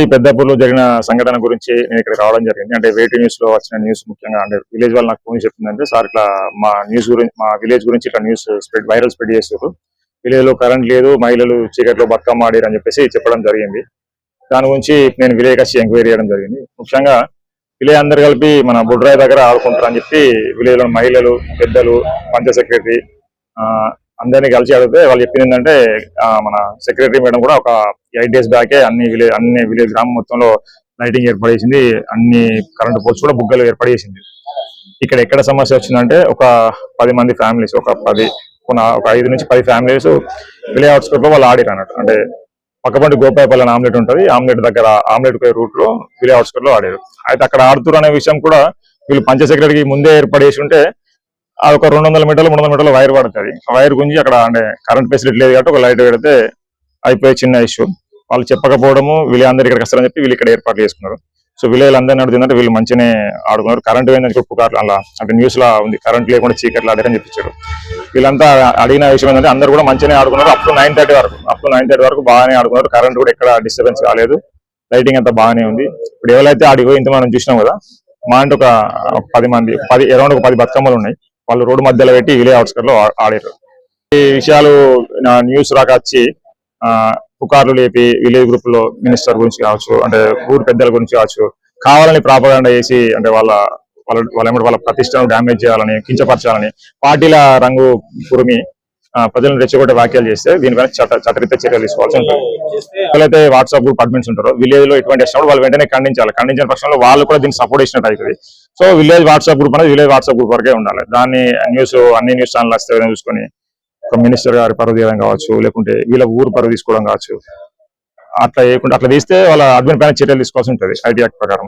ఈ పెద్దపూర్లో జరిగిన సంఘటన గురించి నేను ఇక్కడ రావడం జరిగింది. అంటే వేటి న్యూస్లో వచ్చిన న్యూస్ ముఖ్యంగా అంటే విలేజ్ వాళ్ళు నాకు ఫోన్ చెప్పిందంటే సార్ ఇట్లా మా న్యూస్ గురించి మా విలేజ్ గురించి ఇట్లా న్యూస్ స్ప్రెడ్ వైరల్ స్ప్రెడ్ చేస్తారు విలేజ్లో కరెంట్ లేదు మహిళలు చీకట్లో బతుకమ్మ ఆడారు అని చెప్పేసి చెప్పడం జరిగింది. దాని గురించి నేను విలేజ్ వచ్చి ఎంక్వైరీ చేయడం జరిగింది. ముఖ్యంగా విలేజ్ అందరు కలిపి మన బుడ్రాయి దగ్గర ఆడుకుంటారు అని చెప్పి విలేజ్లో మహిళలు పెద్దలు పంచాయత్ సెక్రటరీ అందరినీ కలిసి అడిగితే వాళ్ళు చెప్పింది ఏంటంటే మన సెక్రటరీ మేడం కూడా ఒక ఎయిట్ డేస్ బ్యాకే అన్ని విలేజ్ అన్ని విలేజ్ గ్రామం మొత్తంలో లైటింగ్ ఏర్పాటు చేసింది అన్ని కరెంట్ పోల్స్ కూడా బుగ్గలు ఏర్పాటు చేసింది ఇక్కడ ఎక్కడ సమస్య వచ్చిందంటే ఒక పది మంది ఫ్యామిలీస్ ఒక పది కొన- ఒక ఐదు నుంచి పది ఫ్యామిలీస్ విలే అవుట్స్కట్లో వాళ్ళు ఆడిరు అన్నట్టు. అంటే పక్కపంటి గోపాయపల్లి అని ఆమ్లెట్ ఉంటుంది. ఆమ్లెట్ దగ్గర ఆమ్లెట్ పోయే రూట్లో విలే అవుట్స్కట్లో ఆడారు. అయితే అక్కడ ఆడుతురు అనే విషయం కూడా వీళ్ళు పంచ సెక్రటరీకి ముందే ఏర్పాటు చేసి ఉంటే అది ఒక రెండు వందల మీటర్లు మూడు వందల మీటర్లు వైర్ పడుతుంది. వైర్ గురించి అక్కడ అంటే కరెంట్ ఫెసిలిటీ లేదు కాబట్టి ఒక లైట్ పెడితే అయిపోయే చిన్న ఇష్యూ. వాళ్ళు చెప్పకపోవడము వీళ్ళు అందరు ఇక్కడికి వస్తారని చెప్పి వీళ్ళు ఇక్కడ ఏర్పాట్లు చేసుకున్నారు. సో విలేజ్ అందరిని అడుగుతుందంటే వీళ్ళు మంచిగానే ఆడుకున్నారు. కరెంట్ పోయిందని చెప్పి పుకార్లు అలా అంటే న్యూస్ లా ఉంది. కరెంట్ లేకుండా చీకట్లు ఆడారని చెప్పించారు. వీళ్ళంతా అడిగిన విషయం ఏంటంటే అందరు కూడా మంచిగానే ఆడుకున్నారు. అప్ టు నైన్ థర్టీ వరకు అప్ టు నైన్ థర్టీ వరకు బాగానే ఆడుకున్నారు. కరెంట్ కూడా ఎక్కడ డిస్టర్బెన్స్ కాలేదు. లైటింగ్ అంతా బాగానే ఉంది. ఇప్పుడు ఎవరైతే ఆడిపోయి ఇంత మనం చూసినాం కదా మా అంటే ఒక ఒక పది మంది పది అరౌండ్ ఒక పది బతుకమ్మలు ఉన్నాయి. వాళ్ళు రోడ్డు మధ్యలో పెట్టి విలేజ్ అవుట్స్కట్లో ఆడారు. ఈ విషయాలు నా న్యూస్ రాక వచ్చి ఆ, పుకార్లు లేపి విలేజ్ గ్రూప్లో మినిస్టర్ గురించి కావచ్చు అంటే ఊరు పెద్దల గురించి కావచ్చు కావాలని ప్రాపగాండా చేసి అంటే వాళ్ళ వాళ్ళ వాళ్ళ వాళ్ళ ప్రతిష్టను డ్యామేజ్ చేయాలని కించపరచాలని పార్టీల రంగు పురిమి ప్రజలను రెచ్చగొట్టే వ్యాఖ్యలు చేస్తే దీనిపైన చట్ట చట్టరీత్యా చర్యలు తీసుకోవాల్సి ఉంటుంది. ఎవరైతే వాట్సాప్ గ్రూప్ అడ్మిన్స్ ఉంటారో విలేజ్లో ఇటువంటి వచ్చినప్పుడు వాళ్ళు వెంటనే ఖండించాలి. ఖండించిన పక్షంలో వాళ్ళు కూడా దీన్ని సపోర్ట్ చేసినట్టు అవుతుంది. సో విలేజ్ వాట్సాప్ గ్రూప్ అనేది విలేజ్ వాట్సాప్ గ్రూప్ వరకే ఉండాలి. దాన్ని న్యూస్ అన్ని న్యూస్ ఛానల్ వస్తే చూసుకొని ఒక మినిస్టర్ గారి పరువు తీయడం కావచ్చు లేకుంటే వీళ్ళ ఊరు పరువు తీసుకోవడం కావచ్చు. అట్లా చేయకుండా అట్లా తీస్తే వాళ్ళ అడ్మిన్ పైన చర్యలు తీసుకోవాల్సి ఉంటుంది ఐటీ యాక్ట్ ప్రకారం.